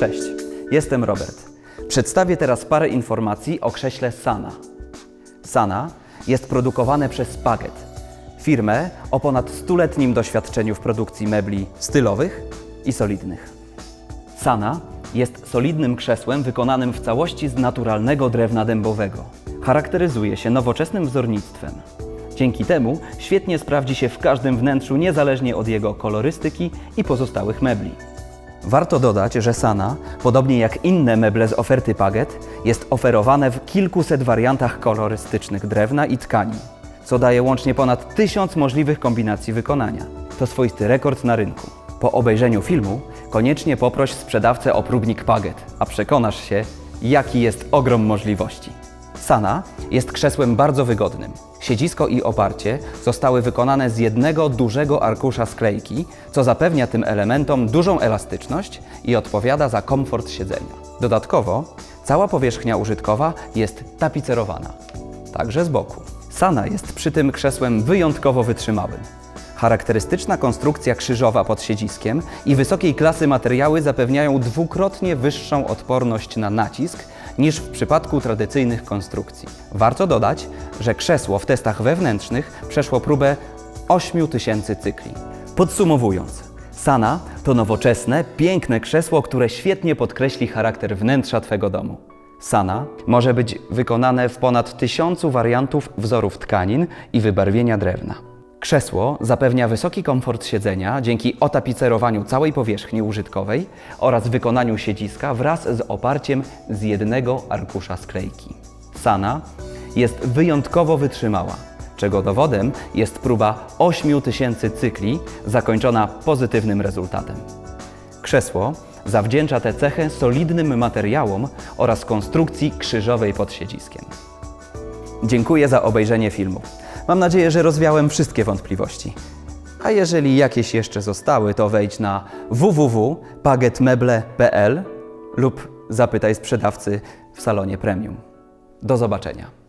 Cześć, jestem Robert. Przedstawię teraz parę informacji o krześle Sana. Sana jest produkowane przez Paget, firmę o ponad stuletnim doświadczeniu w produkcji mebli stylowych i solidnych. Sana jest solidnym krzesłem wykonanym w całości z naturalnego drewna dębowego. Charakteryzuje się nowoczesnym wzornictwem. Dzięki temu świetnie sprawdzi się w każdym wnętrzu, niezależnie od jego kolorystyki i pozostałych mebli. Warto dodać, że Sana, podobnie jak inne meble z oferty Paget, jest oferowane w kilkuset wariantach kolorystycznych drewna i tkanin, co daje łącznie ponad tysiąc możliwych kombinacji wykonania. To swoisty rekord na rynku. Po obejrzeniu filmu koniecznie poproś sprzedawcę o próbnik Paget, a przekonasz się, jaki jest ogrom możliwości. Sana jest krzesłem bardzo wygodnym. Siedzisko i oparcie zostały wykonane z jednego dużego arkusza sklejki, co zapewnia tym elementom dużą elastyczność i odpowiada za komfort siedzenia. Dodatkowo cała powierzchnia użytkowa jest tapicerowana, także z boku. Sana jest przy tym krzesłem wyjątkowo wytrzymałym. Charakterystyczna konstrukcja krzyżowa pod siedziskiem i wysokiej klasy materiały zapewniają dwukrotnie wyższą odporność na nacisk niż w przypadku tradycyjnych konstrukcji. Warto dodać, że krzesło w testach wewnętrznych przeszło próbę 8000 cykli. Podsumowując, Sana to nowoczesne, piękne krzesło, które świetnie podkreśli charakter wnętrza Twego domu. Sana może być wykonane w ponad tysiącu wariantów wzorów tkanin i wybarwienia drewna. Krzesło zapewnia wysoki komfort siedzenia dzięki otapicerowaniu całej powierzchni użytkowej oraz wykonaniu siedziska wraz z oparciem z jednego arkusza sklejki. Sana jest wyjątkowo wytrzymała, czego dowodem jest próba 8000 cykli zakończona pozytywnym rezultatem. Krzesło zawdzięcza tę cechę solidnym materiałom oraz konstrukcji krzyżowej pod siedziskiem. Dziękuję za obejrzenie filmu. Mam nadzieję, że rozwiałem wszystkie wątpliwości. A jeżeli jakieś jeszcze zostały, to wejdź na www.pagetmeble.pl lub zapytaj sprzedawcy w salonie premium. Do zobaczenia.